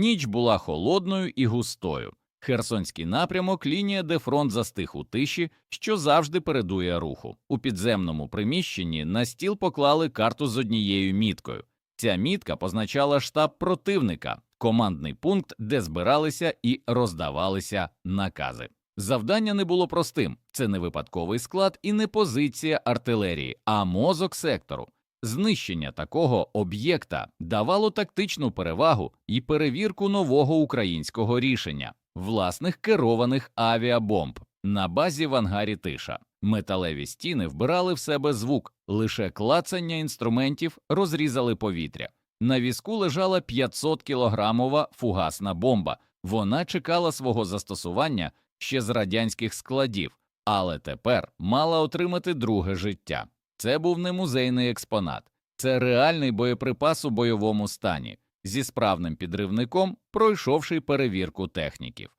Ніч була холодною і густою. Херсонський напрямок лінія, де фронт застиг у тиші, що завжди передує руху. У підземному приміщенні на стіл поклали карту з однією міткою. Ця мітка позначала штаб противника, командний пункт, де збиралися і роздавалися накази. Завдання не було простим це не випадковий склад і не позиція артилерії, а мозок сектору. Знищення такого об'єкта давало тактичну перевагу і перевірку нового українського рішення власних керованих авіабомб на базі в ангарі тиша. Металеві стіни вбирали в себе звук, лише клацання інструментів розрізали повітря. На візку лежала 500 кілограмова фугасна бомба. Вона чекала свого застосування ще з радянських складів, але тепер мала отримати друге життя. Це був не музейний експонат, це реальний боєприпас у бойовому стані зі справним підривником, пройшовши перевірку техніків.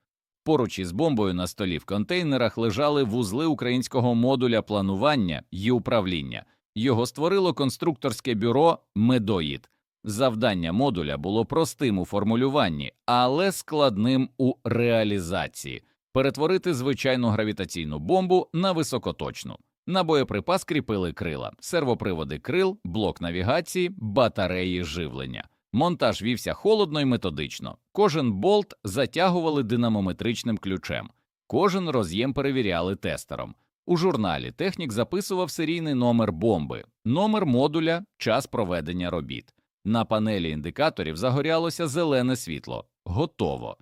Поруч із бомбою на столі в контейнерах лежали вузли українського модуля планування і управління. Його створило конструкторське бюро Медоїд. Завдання модуля було простим у формулюванні, але складним у реалізації перетворити звичайну гравітаційну бомбу на високоточну. На боєприпас кріпили крила, сервоприводи крил, блок навігації, батареї живлення. Монтаж вівся холодно і методично. Кожен болт затягували динамометричним ключем, кожен роз'єм перевіряли тестером. У журналі технік записував серійний номер бомби, номер модуля, час проведення робіт. На панелі індикаторів загорялося зелене світло. Готово.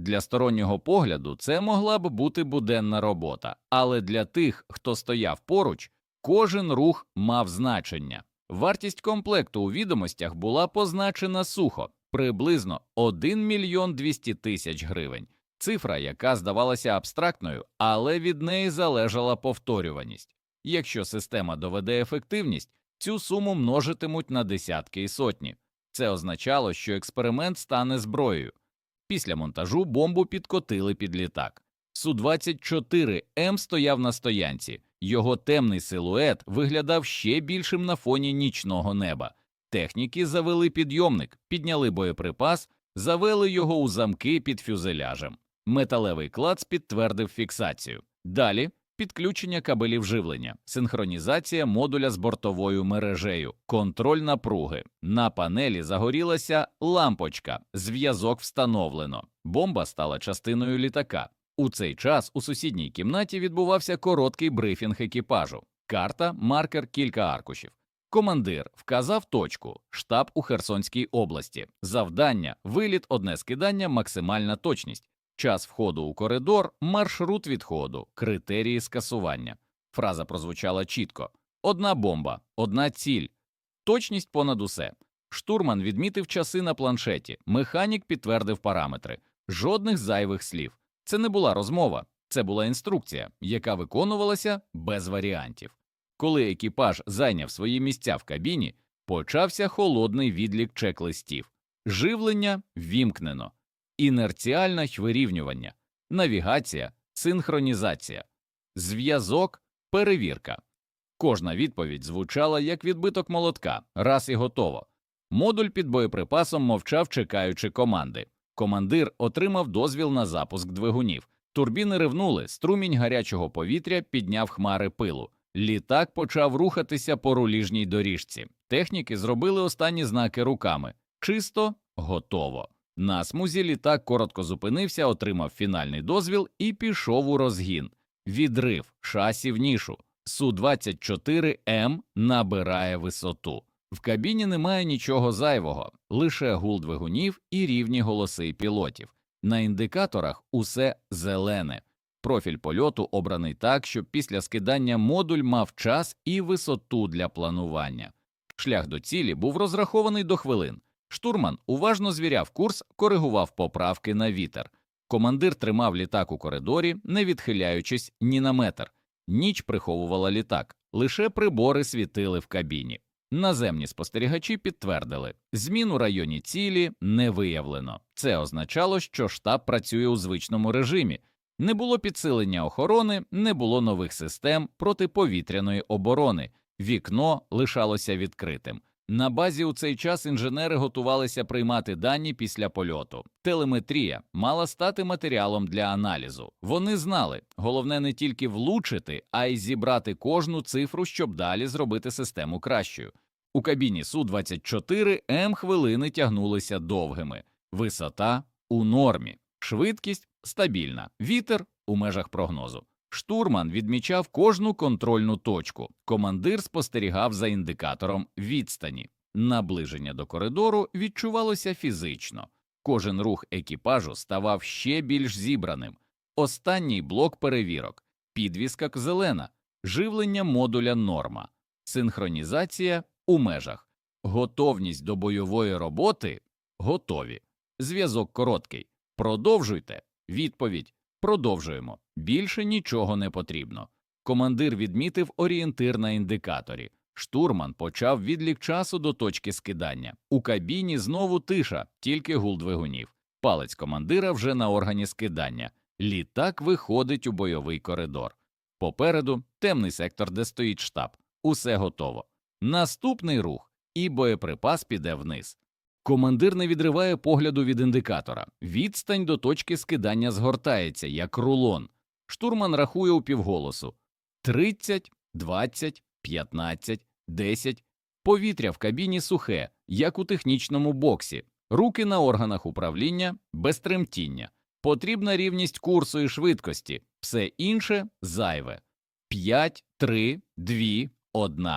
Для стороннього погляду це могла б бути буденна робота, але для тих, хто стояв поруч, кожен рух мав значення. Вартість комплекту у відомостях була позначена сухо приблизно 1 мільйон 200 тисяч гривень, цифра, яка здавалася абстрактною, але від неї залежала повторюваність. Якщо система доведе ефективність, цю суму множитимуть на десятки і сотні. Це означало, що експеримент стане зброєю. Після монтажу бомбу підкотили під літак. Су-24М стояв на стоянці, його темний силует виглядав ще більшим на фоні нічного неба. Техніки завели підйомник, підняли боєприпас, завели його у замки під фюзеляжем. Металевий клац підтвердив фіксацію. Далі підключення кабелів живлення, синхронізація модуля з бортовою мережею, контроль напруги. На панелі загорілася лампочка, зв'язок встановлено. Бомба стала частиною літака. У цей час у сусідній кімнаті відбувався короткий брифінг екіпажу. Карта, маркер, кілька аркушів. Командир вказав точку, штаб у Херсонській області. Завдання, виліт, одне скидання, максимальна точність, час входу у коридор, маршрут відходу, критерії скасування. Фраза прозвучала чітко: одна бомба, одна ціль, точність понад усе. Штурман відмітив часи на планшеті, механік підтвердив параметри, жодних зайвих слів. Це не була розмова, це була інструкція, яка виконувалася без варіантів. Коли екіпаж зайняв свої місця в кабіні, почався холодний відлік чек-листів. живлення вімкнено, інерціальне вирівнювання, навігація, синхронізація, зв'язок, перевірка. Кожна відповідь звучала як відбиток молотка, раз і готово. Модуль під боєприпасом мовчав, чекаючи команди. Командир отримав дозвіл на запуск двигунів. Турбіни ривнули, струмінь гарячого повітря підняв хмари пилу. Літак почав рухатися по руліжній доріжці. Техніки зробили останні знаки руками. Чисто, готово. На смузі літак коротко зупинився, отримав фінальний дозвіл і пішов у розгін. Відрив шасі в нішу. Су-24М набирає висоту. В кабіні немає нічого зайвого, лише гул двигунів і рівні голоси пілотів. На індикаторах усе зелене. Профіль польоту обраний так, щоб після скидання модуль мав час і висоту для планування. Шлях до цілі був розрахований до хвилин. Штурман уважно звіряв курс, коригував поправки на вітер. Командир тримав літак у коридорі, не відхиляючись ні на метр. Ніч приховувала літак, лише прибори світили в кабіні. Наземні спостерігачі підтвердили, змін у районі цілі не виявлено. Це означало, що штаб працює у звичному режимі. Не було підсилення охорони, не було нових систем протиповітряної оборони. Вікно лишалося відкритим. На базі у цей час інженери готувалися приймати дані після польоту. Телеметрія мала стати матеріалом для аналізу. Вони знали, головне не тільки влучити, а й зібрати кожну цифру, щоб далі зробити систему кращою. У кабіні Су-24 М хвилини тягнулися довгими, висота у нормі, швидкість стабільна, вітер у межах прогнозу. Штурман відмічав кожну контрольну точку. Командир спостерігав за індикатором відстані. Наближення до коридору відчувалося фізично. Кожен рух екіпажу ставав ще більш зібраним. Останній блок перевірок, підвіска зелена, живлення модуля норма, синхронізація у межах, готовність до бойової роботи готові. Зв'язок короткий. Продовжуйте. Відповідь Продовжуємо. Більше нічого не потрібно. Командир відмітив орієнтир на індикаторі. Штурман почав відлік часу до точки скидання. У кабіні знову тиша, тільки гул двигунів. Палець командира вже на органі скидання. Літак виходить у бойовий коридор. Попереду темний сектор, де стоїть штаб. Усе готово. Наступний рух, і боєприпас піде вниз. Командир не відриває погляду від індикатора. Відстань до точки скидання згортається, як рулон. Штурман рахує у півголосу 30, 20, 15, 10. Повітря в кабіні сухе, як у технічному боксі, руки на органах управління без тремтіння. Потрібна рівність курсу і швидкості, все інше зайве. 5, 3, 2, 1.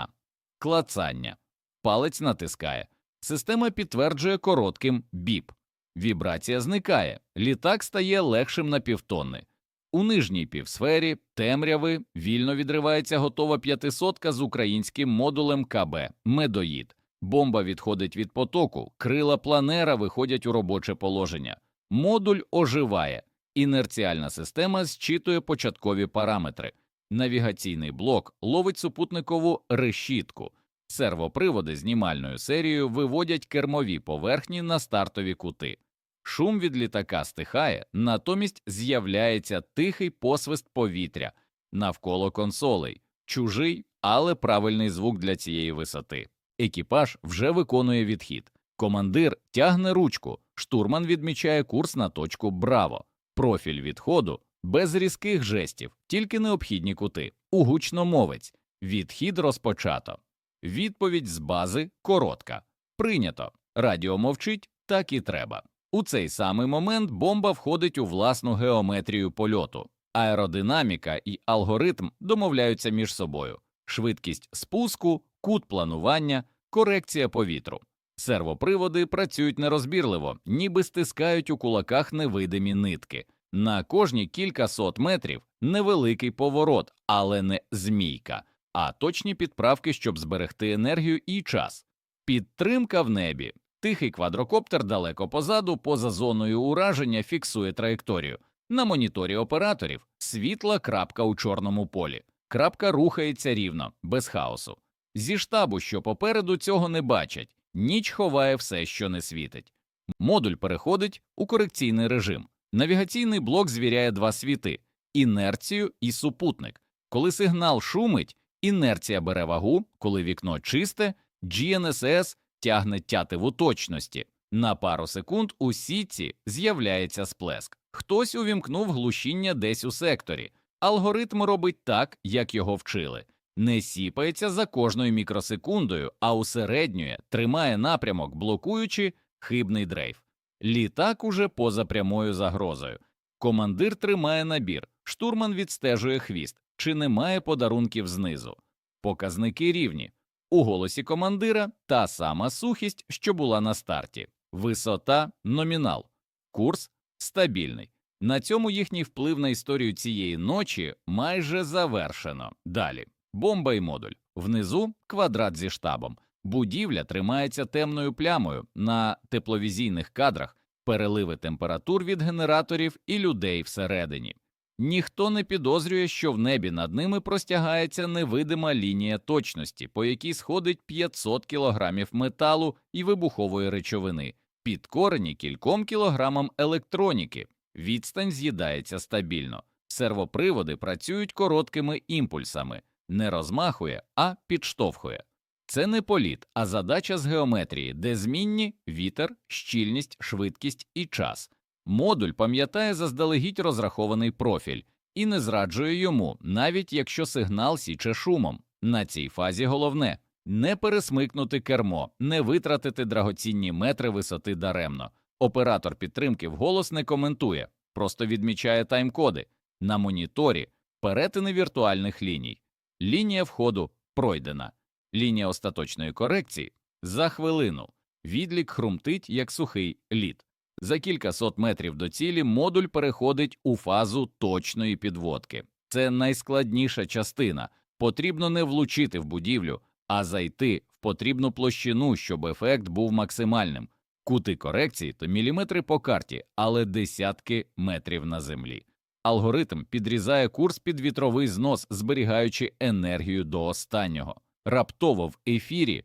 Клацання. Палець натискає. Система підтверджує коротким біп. Вібрація зникає, літак стає легшим на півтонни. У нижній півсфері темряви вільно відривається готова п'ятисотка з українським модулем КБ Медоїд. Бомба відходить від потоку, крила планера виходять у робоче положення. Модуль оживає, інерціальна система зчитує початкові параметри. Навігаційний блок ловить супутникову решітку. Сервоприводи знімальною серією виводять кермові поверхні на стартові кути. Шум від літака стихає, натомість з'являється тихий посвист повітря навколо консолей, чужий, але правильний звук для цієї висоти. Екіпаж вже виконує відхід. Командир тягне ручку, штурман відмічає курс на точку Браво, профіль відходу без різких жестів, тільки необхідні кути. У гучномовець. Відхід розпочато. Відповідь з бази коротка. Прийнято. Радіо мовчить, так і треба. У цей самий момент бомба входить у власну геометрію польоту. Аеродинаміка і алгоритм домовляються між собою. Швидкість спуску, кут планування, корекція повітру. Сервоприводи працюють нерозбірливо, ніби стискають у кулаках невидимі нитки. На кожні кілька сот метрів невеликий поворот, але не змійка а точні підправки, щоб зберегти енергію і час. Підтримка в небі. Тихий квадрокоптер далеко позаду, поза зоною ураження, фіксує траєкторію. На моніторі операторів світла крапка у чорному полі. Крапка рухається рівно, без хаосу. Зі штабу, що попереду цього не бачать, ніч ховає все, що не світить. Модуль переходить у корекційний режим. Навігаційний блок звіряє два світи інерцію і супутник. Коли сигнал шумить, Інерція бере вагу, коли вікно чисте, GNSS тягне тятиву точності. На пару секунд у сітці з'являється сплеск. Хтось увімкнув глушіння десь у секторі. Алгоритм робить так, як його вчили. Не сіпається за кожною мікросекундою, а усереднює тримає напрямок, блокуючи хибний дрейф. Літак уже поза прямою загрозою. Командир тримає набір, штурман відстежує хвіст чи немає подарунків знизу. Показники рівні. У голосі командира та сама сухість, що була на старті, висота номінал, курс стабільний. На цьому їхній вплив на історію цієї ночі майже завершено. Далі бомба і модуль. Внизу квадрат зі штабом. Будівля тримається темною плямою на тепловізійних кадрах, переливи температур від генераторів і людей всередині. Ніхто не підозрює, що в небі над ними простягається невидима лінія точності, по якій сходить 500 кілограмів металу і вибухової речовини, підкорені кільком кілограмам електроніки. Відстань з'їдається стабільно, сервоприводи працюють короткими імпульсами, не розмахує, а підштовхує. Це не політ, а задача з геометрії, де змінні вітер, щільність, швидкість і час. Модуль пам'ятає заздалегідь розрахований профіль і не зраджує йому, навіть якщо сигнал січе шумом. На цій фазі головне не пересмикнути кермо, не витратити драгоцінні метри висоти даремно. Оператор підтримки вголос не коментує, просто відмічає тайм-коди. На моніторі перетини віртуальних ліній. Лінія входу пройдена. Лінія остаточної корекції за хвилину. Відлік хрумтить, як сухий лід. За кілька сот метрів до цілі модуль переходить у фазу точної підводки. Це найскладніша частина. Потрібно не влучити в будівлю, а зайти в потрібну площину, щоб ефект був максимальним. Кути корекції то міліметри по карті, але десятки метрів на землі. Алгоритм підрізає курс під вітровий знос, зберігаючи енергію до останнього. Раптово в ефірі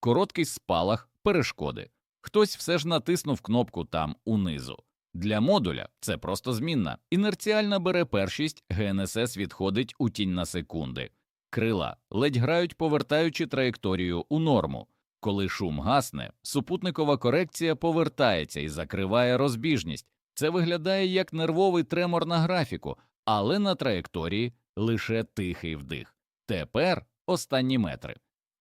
короткий спалах перешкоди. Хтось все ж натиснув кнопку там унизу. Для модуля це просто змінна. Інерціальна бере першість, ГНСС відходить у тінь на секунди. Крила ледь грають, повертаючи траєкторію у норму. Коли шум гасне, супутникова корекція повертається і закриває розбіжність. Це виглядає як нервовий тремор на графіку, але на траєкторії лише тихий вдих. Тепер останні метри.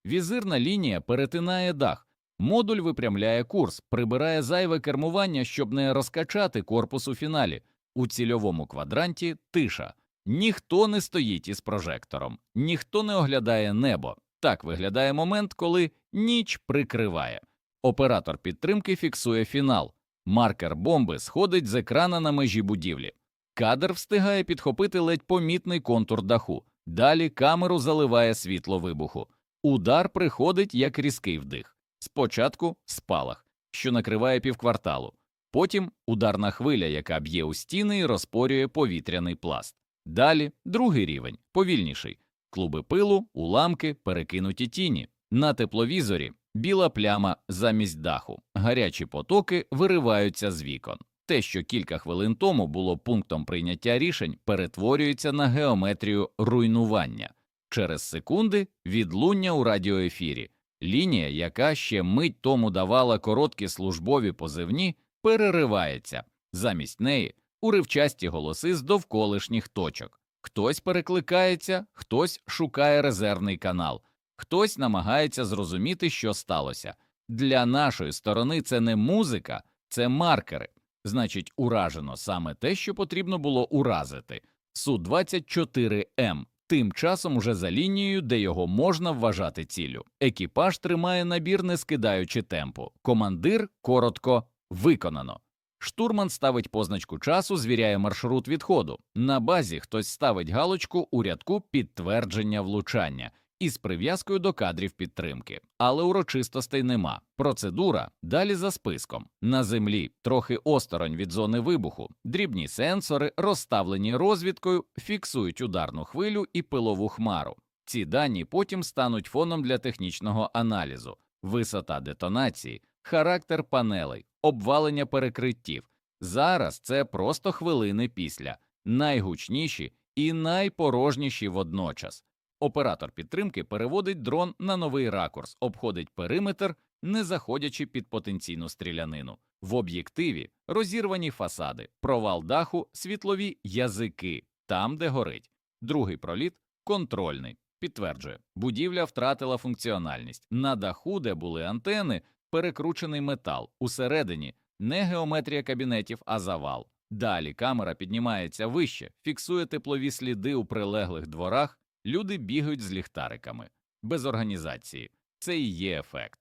Візирна лінія перетинає дах. Модуль випрямляє курс, прибирає зайве кермування, щоб не розкачати корпус у фіналі. У цільовому квадранті тиша. Ніхто не стоїть із прожектором, ніхто не оглядає небо. Так виглядає момент, коли ніч прикриває. Оператор підтримки фіксує фінал. Маркер бомби сходить з екрана на межі будівлі. Кадр встигає підхопити ледь помітний контур даху. Далі камеру заливає світло вибуху. Удар приходить як різкий вдих. Спочатку спалах, що накриває півкварталу. Потім ударна хвиля, яка б'є у стіни і розпорює повітряний пласт. Далі другий рівень, повільніший. Клуби пилу, уламки, перекинуті тіні. На тепловізорі біла пляма замість даху. Гарячі потоки вириваються з вікон. Те, що кілька хвилин тому було пунктом прийняття рішень, перетворюється на геометрію руйнування. Через секунди відлуння у радіоефірі. Лінія, яка ще мить тому давала короткі службові позивні, переривається. Замість неї уривчасті голоси з довколишніх точок. Хтось перекликається, хтось шукає резервний канал, хтось намагається зрозуміти, що сталося. Для нашої сторони це не музика, це маркери. Значить, уражено саме те, що потрібно було уразити. Су 24 м тим часом уже за лінією, де його можна вважати ціллю. Екіпаж тримає набір, не скидаючи темпу. Командир коротко виконано. Штурман ставить позначку часу, звіряє маршрут відходу. На базі хтось ставить галочку у рядку підтвердження влучання із прив'язкою до кадрів підтримки, але урочистостей нема. Процедура далі за списком. На землі, трохи осторонь від зони вибуху, дрібні сенсори, розставлені розвідкою, фіксують ударну хвилю і пилову хмару. Ці дані потім стануть фоном для технічного аналізу, висота детонації, характер панелей, обвалення перекриттів. Зараз це просто хвилини після, найгучніші і найпорожніші водночас. Оператор підтримки переводить дрон на новий ракурс, обходить периметр, не заходячи під потенційну стрілянину. В об'єктиві розірвані фасади, провал даху, світлові язики, там, де горить. Другий проліт контрольний. Підтверджує, будівля втратила функціональність. На даху, де були антени, перекручений метал. Усередині не геометрія кабінетів, а завал. Далі камера піднімається вище, фіксує теплові сліди у прилеглих дворах. Люди бігають з ліхтариками, без організації. Це і є ефект.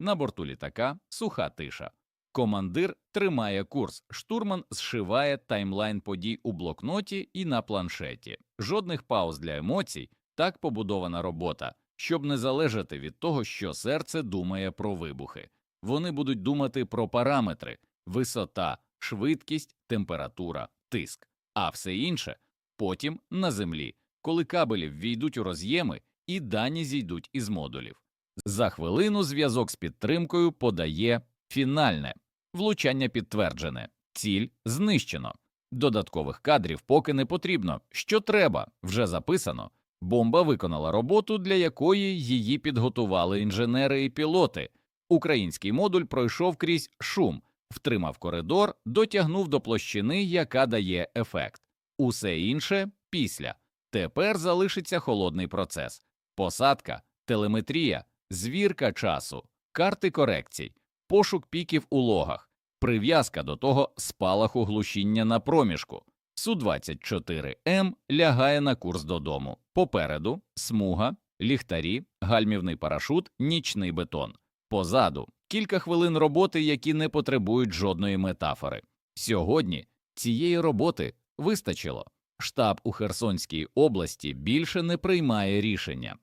На борту літака суха тиша. Командир тримає курс, штурман зшиває таймлайн подій у блокноті і на планшеті. Жодних пауз для емоцій, так побудована робота, щоб не залежати від того, що серце думає про вибухи. Вони будуть думати про параметри висота, швидкість, температура, тиск, а все інше потім на землі коли кабелі ввійдуть у роз'єми і дані зійдуть із модулів. За хвилину зв'язок з підтримкою подає фінальне влучання підтверджене, ціль знищено. Додаткових кадрів поки не потрібно. Що треба, вже записано. Бомба виконала роботу, для якої її підготували інженери і пілоти. Український модуль пройшов крізь шум, втримав коридор, дотягнув до площини, яка дає ефект. Усе інше після. Тепер залишиться холодний процес: посадка, телеметрія, звірка часу, карти корекцій, пошук піків у логах, прив'язка до того спалаху глушіння на проміжку. Су-24М лягає на курс додому. Попереду смуга, ліхтарі, гальмівний парашут, нічний бетон. Позаду кілька хвилин роботи, які не потребують жодної метафори. Сьогодні цієї роботи вистачило. Штаб у Херсонській області більше не приймає рішення.